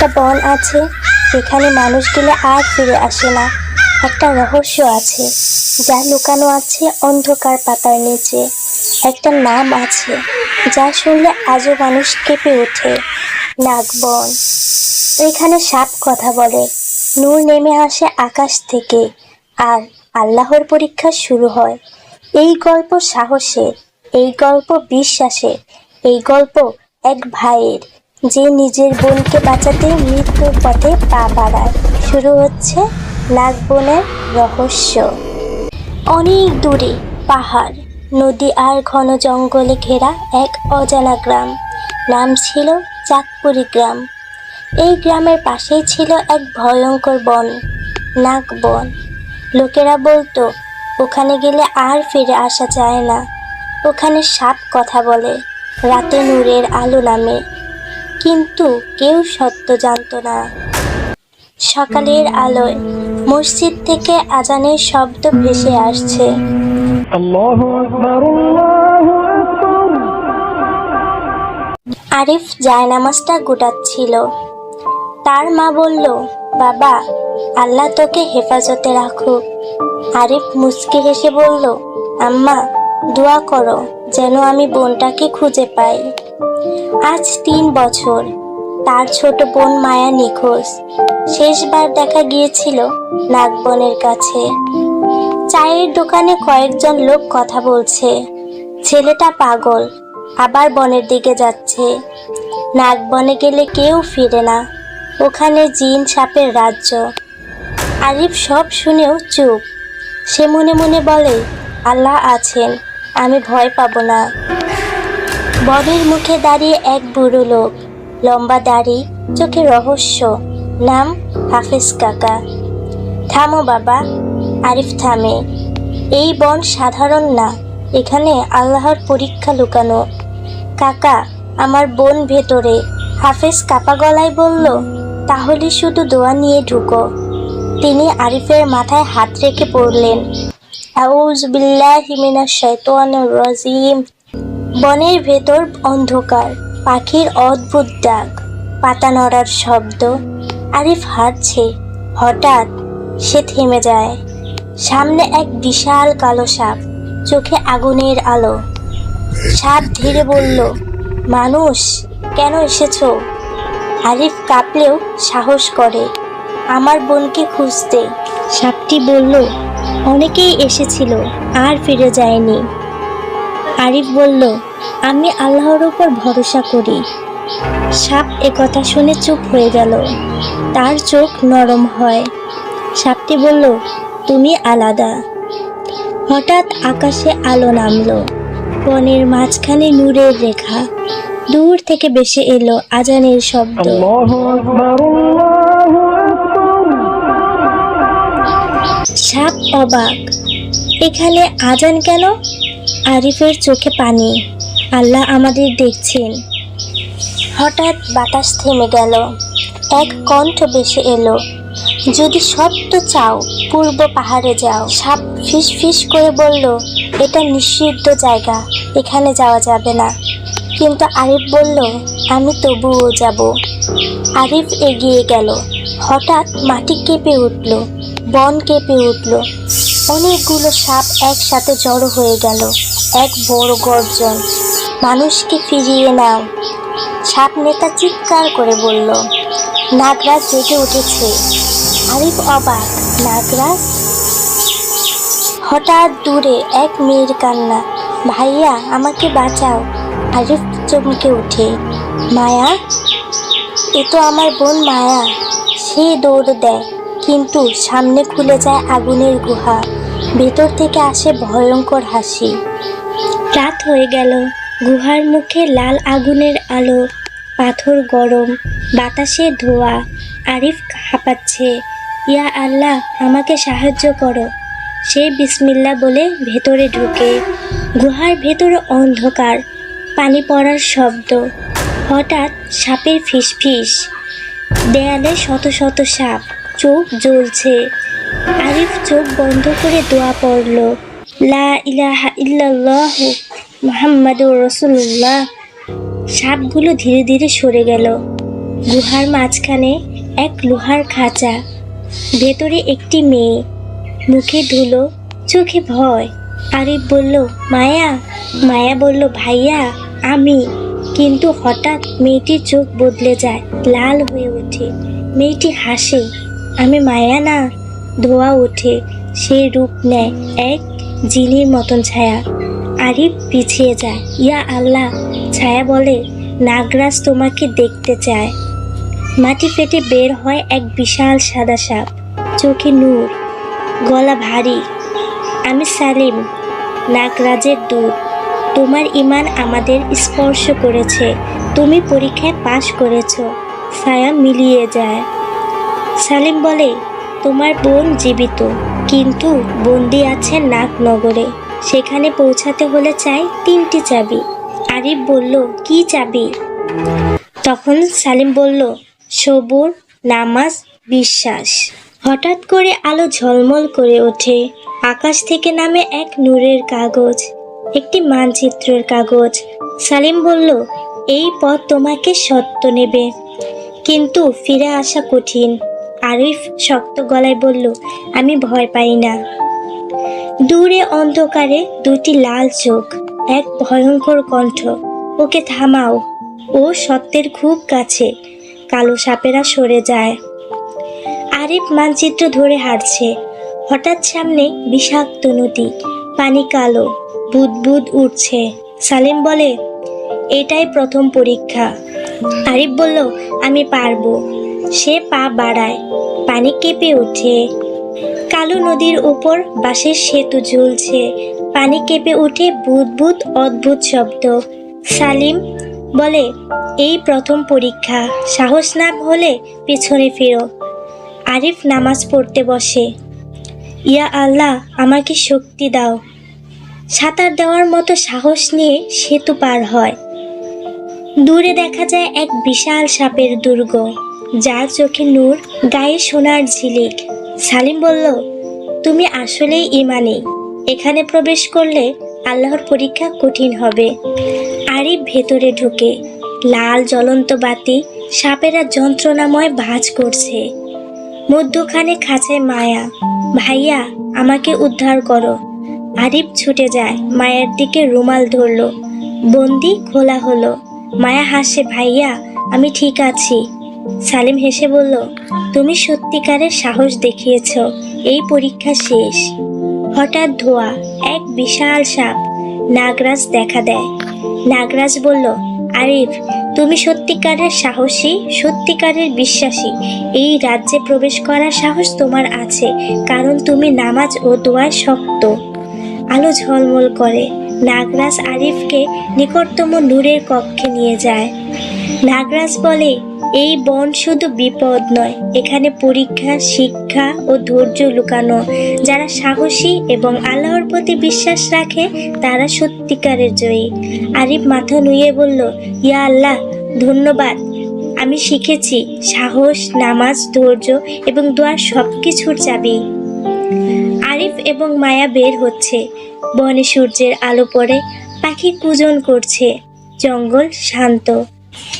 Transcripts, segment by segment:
একটা বন আছে, যেখানে মানুষ গেলে আর ফিরে আসে না। একটা রহস্য আছে, যা লুকানো আছে অন্ধকার পাতার নিচে। একটা নাম আছে, যা শুনলে আজও মানুষ কেঁপে ওঠে, নাগবন। এখানে সাপ কথা বলে, নূর নেমে আসে আকাশ থেকে, আর আল্লাহর পরীক্ষা শুরু হয়। এই গল্প সাহসের, এই গল্প বিশ্বাসের, এই গল্প এক ভাইয়ের। যে নিজের বোনকে বাঁচাতে মৃত্যুর পথে পা বাড়ায়। শুরু হচ্ছে নাগবনের রহস্য। অনেক দূরে পাহাড়, নদী আর ঘন জঙ্গলে ঘেরা এক অজানা গ্রাম। নাম ছিল চাঁদপুরি গ্রাম। এই গ্রামের পাশেই ছিল এক ভয়ঙ্কর বন, নাগবন। লোকেরা বলতো, ওখানে গেলে আর ফিরে আসা যায় না। ওখানে সাপ কথা বলে। রাতে নূরের আলো নামে কিন্তু কেউ সত্য জানত না। সকালের আলোয় মসজিদ থেকে আজানের শব্দ ভেসে আসছে। আরিফ জায়নামাজটা গোটাচ্ছিল। তার মা বলল বাবা আল্লাহ তোকে হেফাজতে রাখুক। আরিফ মুচকি হেসে বলল আম্মা দোয়া করো যেন আমি বোনটাকে খুঁজে পাই। আজ তিন বছর। তার ছোট বোন মায়া নিখোঁজ। শেষবার দেখা গিয়েছিল নাগবনের কাছে। চায়ের দোকানে কয়েকজন লোক কথা বলছে। ছেলেটা পাগল, আবার বনের দিকে যাচ্ছে। নাগ বনে গেলে কেউ ফিরে না। ওখানে জিন সাপের রাজ্য। আরিফ সব শুনেও চুপ। সে মনে মনে বলে, আল্লাহ আছেন, আমি ভয় পাবো না। বনের মুখে দাঁড়িয়ে এক বুড়ো লোক। লম্বা দাড়ি, চোখে রহস্য। নাম হাফেজ কাকা। থামো বাবা, আরিফ থামে। এই বন সাধারণ না, এখানে আল্লাহর পরীক্ষা লুকানো। কাকা, আমার বোন ভেতরে। হাফেজ কাপা গলায় বলল, তাহলে শুধু দোয়া নিয়ে ঢুকো। তিনি আরিফের মাথায় হাত রেখে পড়লেন আউজ বিল্লাহি মিনাশ শাইতানির রাজিম। বনের ভেতর অন্ধকার, পাখির অদ্ভুত ডাক, পাতা নড়ার শব্দ, আরিফ হাঁটছে, হঠাৎ সে থেমে যায়। সামনে এক বিশাল কালো সাপ, চোখে আগুনের আলো। সাপ ধীরে বলল, মানুষ, কেন এসেছ? আরিফ কাঁপলেও সাহস করে, আমার বোনকে খুঁজতে। সাপটি বলল, অনেকেই এসেছিল, আর ফিরে যায়নি। আরিফ বলল আমি আল্লাহর উপর ভরসা করি। সাপ একথা শুনে চুপ হয়ে গেল। তার চোখ নরম হয়। সাপটি বলল তুমি আলাদা। হঠাৎ আকাশে আলো নামলো। বনের মাঝখানে নূরের রেখা। দূর থেকে বেশি এলো আজানের শব্দ। সাপ অবাক এখানে আজান কেন? আরিফের চোখে পানি। আল্লাহ আমাদের দেখছেন। হঠাৎ বাতাস থেমে গেল। এক কণ্ঠ বেশি এলো। যদি সত্য চাও, পূর্ব পাহাড়ে যাও। সাপ ফিস ফিস করে বলল, এটা নিষিদ্ধ জায়গা, এখানে যাওয়া যাবে না। কিন্তু আরিফ বলল, আমি তবুও যাব। আরিফ এগিয়ে গেল। হঠাৎ মাটি কেঁপে উঠল, বন কেঁপে উঠল। অনেকগুলো সাপ একসাথে জড়ো হয়ে গেল। এক বড় গর্জন, মানুষকে ফিরিয়ে নাও। সাপ নেতা চিৎকার করে বলল, নাগরাজ জেগে উঠেছে। আরিফ অবাক, নাগরাজ? হঠাৎ দূরে এক মেয়ের কান্না, ভাইয়া, আমাকে বাঁচাও। আরিফ চমকে ওঠে মায়া, এ তো আমার বোন মায়া, সে দৌড় দেয়। কিন্তু সামনে খুলে যায় আগুনের গুহা। ভেতর থেকে আসে ভয়ঙ্কর হাসি। রাত হয়ে গেল। গুহার মুখে লাল আগুনের আলো, পাথর গরম, বাতাসে ধোয়া, আরিফ হাঁপাচ্ছে। ইয়া আল্লাহ, আমাকে সাহায্য করো। সে বিসমিল্লা বলে ভেতরে ঢুকে। গুহার ভেতরে অন্ধকার, পানি পড়ার শব্দ। হঠাৎ সাপের ফিসফিস। দেয়ালে শত শত সাপ। চোখ জ্বলছে। আরিফ চোখ বন্ধ করে দোয়া পড়ল, লা ইলাহা ইল্লাল্লাহ মুহাম্মাদুর রসুল্লাহ সাপগুলো ধীরে ধীরে সরে গেল। গুহার মাঝখানে এক লোহার খাঁচা, ভেতরে একটি মেয়ে। মুখে ধুলো, চোখে ভয়। আরিফ বলল, মায়া? মায়া বলল, ভাইয়া, আমি। কিন্তু হঠাৎ মেয়েটির চোখ বদলে যায়, লাল হয়ে ওঠে। মেয়েটি হাসে আমি মায়া না, ধোয়া ওঠে, সে রূপ নেয় এক জিনির মতন ছায়া। আরিফ পিছিয়ে যায়। ইয়া আল্লাহ, ছায়া বলে, নাগরাজ তোমাকে দেখতে চায়। মাটি ফেটে বের হয় এক বিশাল সাদা সাপ। চোখে নূর, গলা ভারী। আমি সালিম, নাগরাজের দূত। তোমার ইমান আমাদের স্পর্শ করেছে। তুমি পরীক্ষায় পাশ করেছ। ছায়া মিলিয়ে যায়। সালিম বলে, তোমার বোন জীবিত, কিন্তু বন্দি আছে নাগনগরে। সেখানে পৌঁছাতে হলে চাই তিনটি চাবি। আরিফ বলল, কি চাবি? তখন সালিম বলল, সবুর, নামাজ, বিশ্বাস। হঠাৎ করে আলো ঝলমল করে ওঠে। আকাশ থেকে নামে এক নূরের কাগজ, একটি মানচিত্রের কাগজ। সালিম বলল, এই পথ তোমাকে সত্য নেবে, কিন্তু ফিরে আসা কঠিন। আরিফ শক্ত গলায় বলল, আমি ভয় পাই না। দূরে অন্ধকারে দুটি লাল চোখ, এক ভয়ঙ্কর কণ্ঠ, ওকে থামাও, ও সত্যের খুব কাছে, কালো সাপেরা সরে যায়। আরিফ মানচিত্র ধরে হাঁটছে, হঠাৎ সামনে বিষাক্ত নদী, পানি কালো, বুদবুদ উঠছে সালেম বলে, এটাই প্রথম পরীক্ষা। আরিফ বলল, আমি পারব। সে পা বাড়ায়, পানি কেঁপে ওঠে। কালো নদীর উপর বাঁশের সেতু ঝুলছে। পানি কেঁপে উঠে বুদবুদ অদ্ভুত শব্দ। সালিম বলে, এই প্রথম পরীক্ষা। সাহস না হলে পেছনে ফিরো। আরিফ নামাজ পড়তে বসে। ইয়া আল্লাহ, আমাকে শক্তি দাও। সাঁতার দেওয়ার মতো সাহস নিয়ে সেতু পার হয়। দূরে দেখা যায় এক বিশাল সাপের দুর্গ। যার চোখে নূর, গায়ে সোনার ঝিলিক। সালিম বলল, তুমি আসলেই ইমানি। এখানে প্রবেশ করলে আল্লাহর পরীক্ষা কঠিন হবে। আরিফ ভেতরে ঢুকে, লাল জ্বলন্ত বাতি, সাপেরা যন্ত্রণাময় ভাঁজ করছে। মধ্যখানে খাঁচায় মায়া, ভাইয়া, আমাকে উদ্ধার করো। আরিফ ছুটে যায়, মায়ের দিকে রুমাল ধরলো। বন্দি খোলা হলো, মায়া হাসে, ভাইয়া, আমি ঠিক আছি। সালিম হেসে বলল, তুমি সত্যিকারের সাহস দেখিয়েছ, এই পরীক্ষা শেষ। হঠাৎ ধোয়া, এক বিশাল সাপ, নাগরাজ দেখা দেয়। নাগরাজ বলল, আরিফ, তুমি সত্যিকারের সাহসী, সত্যিকারের বিশ্বাসী। এই রাজ্যে প্রবেশ করার সাহস তোমার আছে, কারণ তুমি নামাজ ও দোয়ায় শক্ত। আলো ঝলমল করে। নাগরাজ আরিফকে নিকটতম নূরের কক্ষে নিয়ে যায়। নাগরাজ বলে এই বন শুধু বিপদ নয়, এখানে পরীক্ষা, শিক্ষা ও ধৈর্য লুকানো। যারা সাহসী এবং আল্লাহর প্রতি বিশ্বাস রাখে, তারা সত্যিকারের জয়ী। আরিফ মাথা নুয়ে বলল, ইয়া আল্লাহ, ধন্যবাদ। আমি শিখেছি সাহস, নামাজ, ধৈর্য এবং দোয়ার সব কিছুর চাবি। আরিফ এবং মায়া বের হচ্ছে। বনে সূর্যের আলো পড়ে, পাখি কুজন করছে। জঙ্গল শান্ত।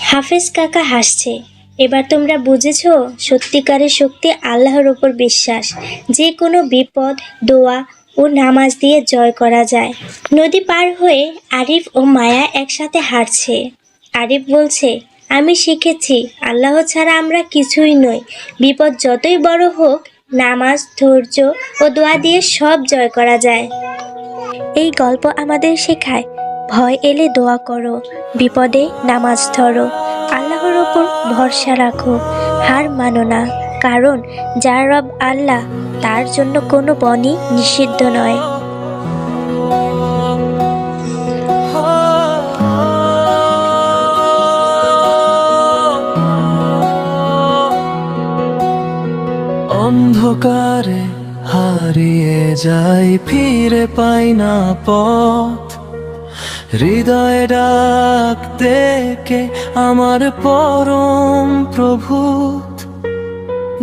হাফেজ কাকা হাসছে। এবার তোমরা বুঝেছ, সত্যিকারের শক্তি আল্লাহর ওপর বিশ্বাস। যে কোনো বিপদ, দোয়া ও নামাজ দিয়ে জয় করা যায়। নদী পার হয়ে আরিফ ও মায়া একসাথে হাঁটছে। আরিফ বলছে, আমি শিখেছি, আল্লাহ ছাড়া আমরা কিছুই নই। বিপদ যতই বড় হোক, নামাজ, ধৈর্য ও দোয়া দিয়ে সব জয় করা যায়। এই গল্প আমাদের শেখায় ভয় এলে দোয়া করো, বিপদে নামাজ ধরো, আল্লাহর ওপর ভরসা রাখো, হার মানো না, কারণ যার রব আল্লাহ, তার জন্য কোনো বনই নিষিদ্ধ নয়। অন্ধকারে হারিয়ে যাই, ফিরে পাই না পথ। হৃদয়ে ডাক কে আমার পরম প্রভু।